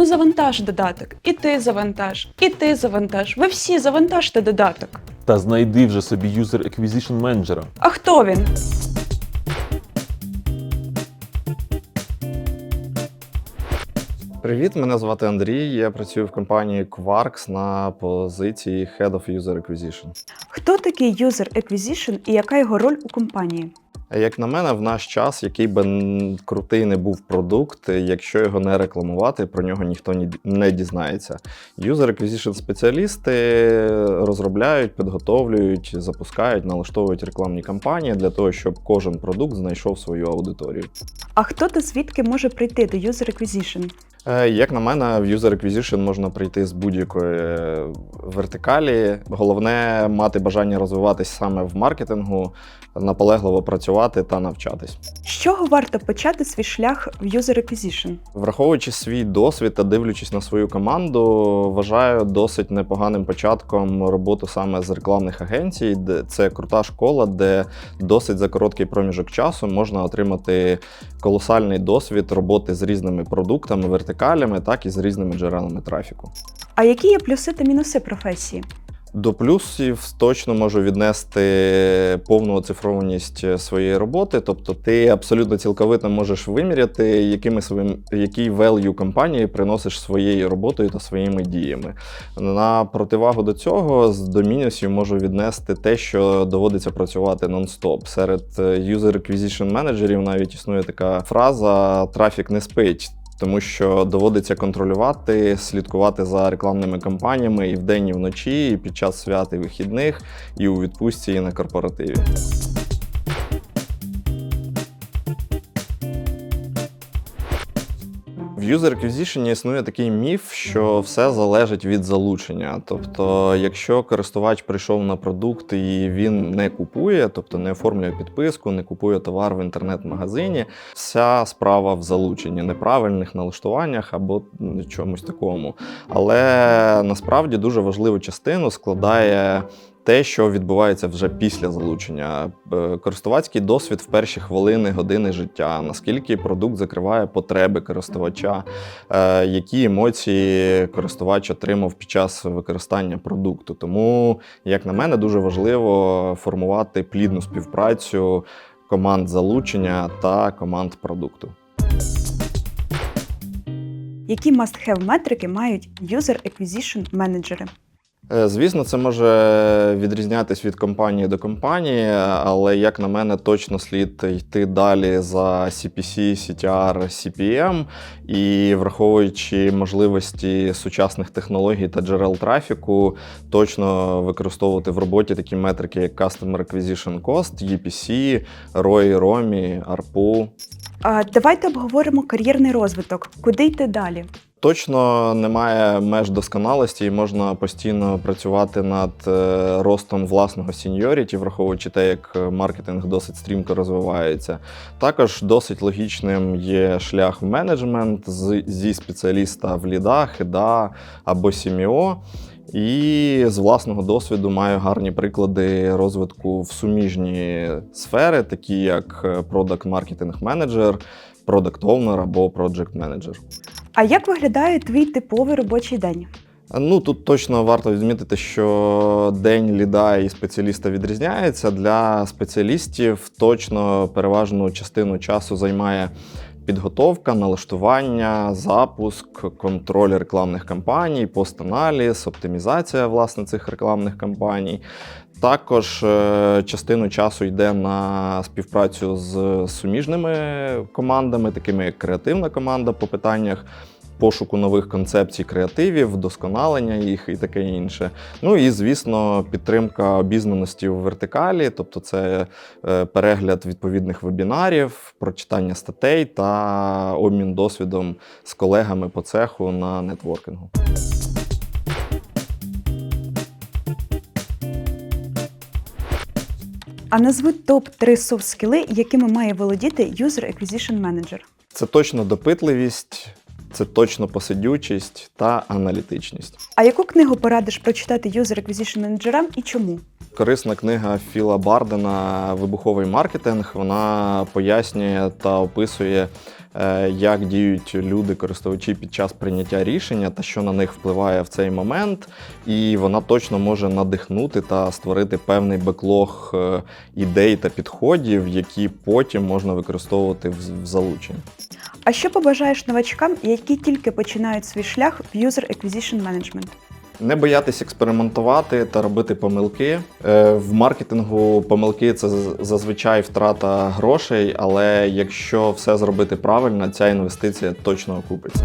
Ну завантаж додаток. І ти завантаж, і ти завантаж. Ви всі завантажте додаток. Та знайди вже собі User Acquisition Manager. А хто він? Привіт, мене звати Андрій. Я працюю в компанії Quarks на позиції Head of User Acquisition. Хто такий User Acquisition і яка його роль у компанії? Як на мене, в наш час, який би крутий не був продукт, якщо його не рекламувати, про нього ніхто ні- не дізнається. User Acquisition спеціалісти розробляють, підготовлюють, запускають, налаштовують рекламні кампанії для того, щоб кожен продукт знайшов свою аудиторію. А хто та звідки може прийти до User Acquisition? Е, Як на мене, в User Acquisition можна прийти з будь-якої вертикалі. Головне мати бажання розвиватись саме в маркетингу, наполегливо працювати та навчатись. З чого варто почати свій шлях в User Acquisition? Враховуючи свій досвід та дивлячись на свою команду, вважаю досить непоганим початком роботу саме з рекламних агенцій, це крута школа, де досить за короткий проміжок часу можна отримати колосальний досвід роботи з різними продуктами, вертикалями, так і з різними джерелами трафіку. А які є плюси та мінуси професії? До плюсів точно можу віднести повну оцифрованість своєї роботи. Тобто, ти абсолютно цілковито можеш виміряти, якими своїм який value компанії приносиш своєю роботою та своїми діями. На противагу до цього, до мінусів можу віднести те, що доводиться працювати нон-стоп. Серед е, user acquisition менеджерів навіть існує така фраза трафік не спить. Тому що доводиться контролювати, слідкувати за рекламними кампаніями і вдень, і вночі, і під час свят і вихідних, і у відпустці, і на корпоративі. В User Acquisition існує такий міф, що все залежить від залучення. Тобто, якщо користувач прийшов на продукт і він не купує, тобто не оформлює підписку, не купує товар в інтернет-магазині, вся справа в залученні, неправильних налаштуваннях або чомусь такому. Але насправді дуже важливу частину складає. Те, що відбувається вже після залучення, Е, користувацький досвід в перші хвилини, години життя, наскільки продукт закриває потреби користувача, е, які емоції користувач отримав під час використання продукту. Тому, як на мене, дуже важливо формувати плідну співпрацю команд залучення та команд продукту. Які must-have метрики мають User Acquisition менеджери? Е, Звісно, це може відрізнятись від компанії до компанії, але як на мене, точно слід йти далі за CPC, CTR, CPM і враховуючи можливості сучасних технологій та джерел трафіку, точно використовувати в роботі такі метрики, як Customer Acquisition Cost, EPC, ROI, ROMI, ARPU. Давайте обговоримо кар'єрний розвиток. Куди йти далі? Точно немає меж досконалості, і можна постійно працювати над е, ростом власного сіньоріті, враховуючи те, як е, маркетинг досить стрімко розвивається. Також досить логічним є шлях в менеджмент зі спеціаліста в ліда, хеда або сіміо. І з власного досвіду маю гарні приклади розвитку в суміжні сфери, такі як продакт маркетинг менеджер, продакт овнер або project менеджер. А як виглядає твій типовий робочий день? Ну тут точно варто відмітити, що день ліда і спеціаліста відрізняється. Для спеціалістів точно переважну частину часу займає підготовка, налаштування, запуск, контроль рекламних кампаній, пост-аналіз, оптимізація власне цих рекламних кампаній. Також е, частину часу йде на співпрацю з суміжними командами, такими як креативна команда по питаннях пошуку нових концепцій креативів, вдосконалення їх і таке інше. Ну і звісно, підтримка обізнаності у вертикалі, тобто це е, перегляд відповідних вебінарів, прочитання статей та обмін досвідом з колегами по цеху на нетворкінгу. А назви топ-3 софт-скіли, якими має володіти User Acquisition Manager. Це точно допитливість, це точно посидючість та аналітичність. А яку книгу порадиш прочитати User Acquisition менеджерам і чому? Корисна книга Філа Бардена Вибуховий маркетинг. Вона пояснює та описує е, як діють люди, користувачі під час прийняття рішення та що на них впливає в цей момент. І вона точно може надихнути та створити певний беклог е, ідей та підходів, які потім можна використовувати в залученні. А що побажаєш новачкам, які тільки починають свій шлях в User Acquisition Management? Не боятись експериментувати та робити помилки. Е, В маркетингу помилки це зазвичай втрата грошей, але якщо все зробити правильно, ця інвестиція точно окупиться.